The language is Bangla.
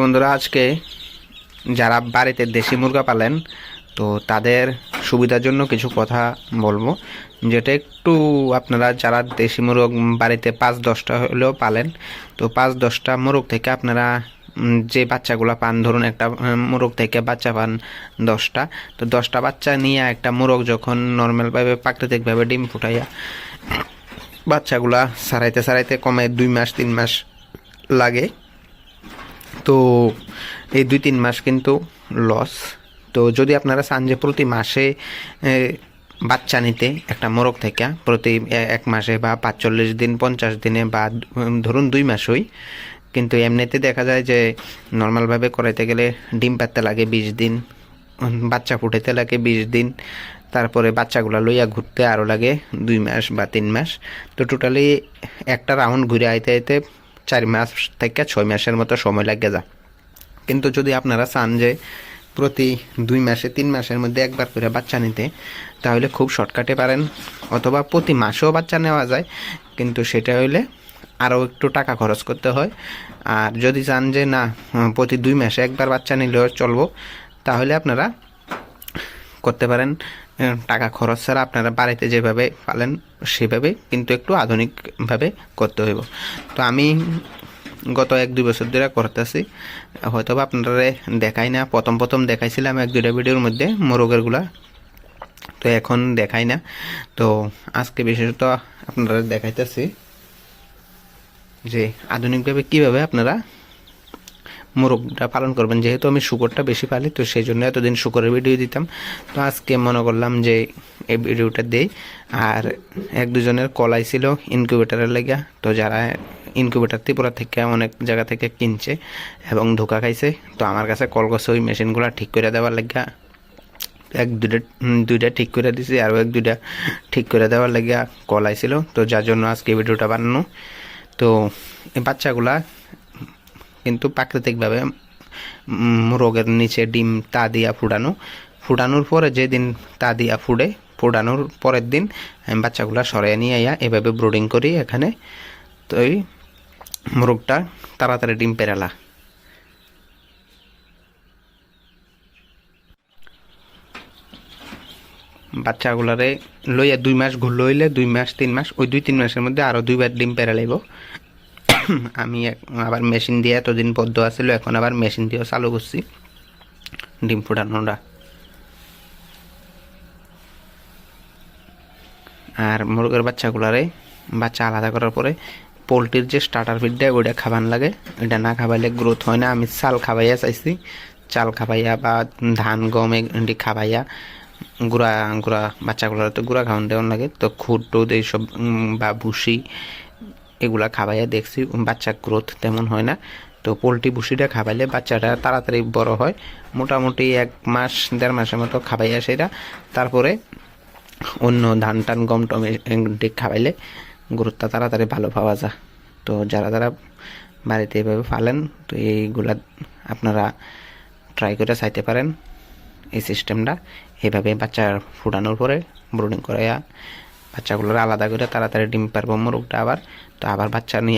বন্ধুরা, আজকে যারা বাড়িতে দেশি মুরগা পালেন, তো তাদের সুবিধার জন্য কিছু কথা বলব। যেটা একটু আপনারা যারা দেশি মোরগ বাড়িতে পাঁচ দশটা হলেও পালেন, তো পাঁচ দশটা মোরগ থেকে আপনারা যে বাচ্চাগুলো পান, ধরুন একটা মোরগ থেকে বাচ্চা পান দশটা, তো দশটা বাচ্চা নিয়ে একটা মোরগ যখন নর্মালভাবে, প্রাকৃতিকভাবে ডিম ফুটাইয়া বাচ্চাগুলা সারাইতে সারাইতে কমে দুই মাস, তিন মাস লাগে। তো এই দুই তিন মাস কিন্তু লস তো যদি আপনারা চান যে প্রতি মাসে বাচ্চা নিতে একটা মোরগ থেকে, প্রতি এক মাসে বা পাঁচচল্লিশ দিন, পঞ্চাশ দিনে বা ধরুন দুই মাসই, কিন্তু এমনিতে দেখা যায় যে নর্মালভাবে করাইতে গেলে ডিম পাততে লাগে বিশ দিন বাচ্চা ফুটাইতে লাগে বিশ দিন, তারপরে বাচ্চাগুলো লইয়া ঘুরতে আরও লাগে দুই মাস বা তিন মাস, তো টোটালি একটা রাউন্ড ঘুরে আইতে আইতে চার মাস থেকে ছয় মাসের মতো সময় লাগে যা কিন্তু যদি আপনারা চান যে প্রতি দুই মাসে, তিন মাসের মধ্যে একবার করে বাচ্চা নিতে, তাহলে খুব শর্টকাটে পারেন। অথবা প্রতি মাসেও বাচ্চা নেওয়া যায়, কিন্তু সেটা হইলে আরও একটু টাকা খরচ করতে হয়। আর যদি চান যে না, প্রতি দুই মাসে একবার বাচ্চা নিলেও চলবো, তাহলে আপনারা করতে পারেন টাকা খরচ ছাড়া আপনারা বাড়িতে যেভাবে পালেন সেভাবে কিন্তু একটু আধুনিকভাবে করতে হইব। তো আমি গত এক দুই বছর ধরে করতেছি। হয়তো বা আপনারা দেখাই না, প্রথম প্রথম দেখাইছিলাম এক দুইটা ভিডিওর মধ্যে মোরগেরগুলা। তো এখন দেখাই না। তো আজকে বিশেষত আপনারা দেখাইতেছি যে আধুনিকভাবে কীভাবে আপনারা মোরগটা পালন করবেন। যেহেতু আমি শুকরটা বেশি পালি তো সেই জন্য এতদিন শুকরের ভিডিও দিতাম। তো আজকে মনে করলাম যে এই ভিডিওটা দেই। আর এক দুজনের কলাই ছিল ইনকিউবেটারের লেগে। তো যারা ইনকিউবেটার ত্রিপুরা থেকে অনেক জায়গা থেকে কিনছে এবং ধোকা খাইছে তো আমার কাছে কল করছে ওই মেশিনগুলো ঠিক করে দেওয়ার লেগে। এক উম, দুইটা ঠিক করে দিছি আরও এক দুইটা ঠিক করে দেওয়ার লাগিয়া কল আইছিল। তো যার জন্য আজকে ভিডিওটা বানানো। তো এই বাচ্চাগুলা কিন্তু প্রাকৃতিকভাবে উম, রোগের নিচে ডিম তা দিয়া ফুটানো। ফুটানোর পরে যেদিন তা দিয়া ফুডে ফুটানোর পরের দিন আমি বাচ্চাগুলা সরাই নিয়ে আইয়া এভাবে ব্রোডিং করি এখানে। তো এই মোরগটা তাড়াতাড়ি ডিম পেরালা। বাচ্চাগুলারে লইয়া দুই মাস ঘুরলো হইলে দুই মাস তিন মাস ওই দুই তিন মাসের মধ্যে আরও দুইবার ডিম পেরা লাগব আমি আবার মেশিন দিয়ে এতদিন বদ্ধ আছিল, এখন আবার মেশিন দিয়েও চালু করছি। ডিম ফুটানোটা। আর মুরগের বাচ্চাগুলারে বাচ্চা আলাদা করার পরে পোলট্রির যে স্টার্টার ফিড দেয়, ওইটা খাবার লাগে। এটা না খাবাইলে গ্রোথ হয় না। আমি চাল খাবাইয়া চাইছি। চাল খাবাইয়া বা ধান, গম এগুলি খাবাইয়া গুঁড়া গুঁড়া বাচ্চাগুলোর তো গুঁড়া খাওয়ান দেওয়ান লাগে। তো খুদ টুদ এইসব বা ভুসি এগুলা খাবাইয়া দেখছি বাচ্চা গ্রোথ তেমন হয় না। তো পোলট্রি ভুসিটা খাবাইলে বাচ্চাটা তাড়াতাড়ি বড় হয়। মোটামুটি এক মাস, দেড় মাসের মতো খাবাইয়া সেটা। তারপরে অন্য ধান টান, গম টম এগুলি খাওয়াইলে গরুরটা তাড়াতাড়ি ভালো পাওয়া যায়। তো যারা যারা বাড়িতে এভাবে ফালেন তো এইগুলা আপনারা ট্রাই করে চাইতে পারেন। এই সিস্টেমটা এভাবে বাচ্চা ফুটানোর পরে ব্রুডিং করাইয়া বাচ্চাগুলোর আলাদা করে তাড়াতাড়ি ডিম পারব মোরগটা আবার তো আবার বাচ্চা নিয়ে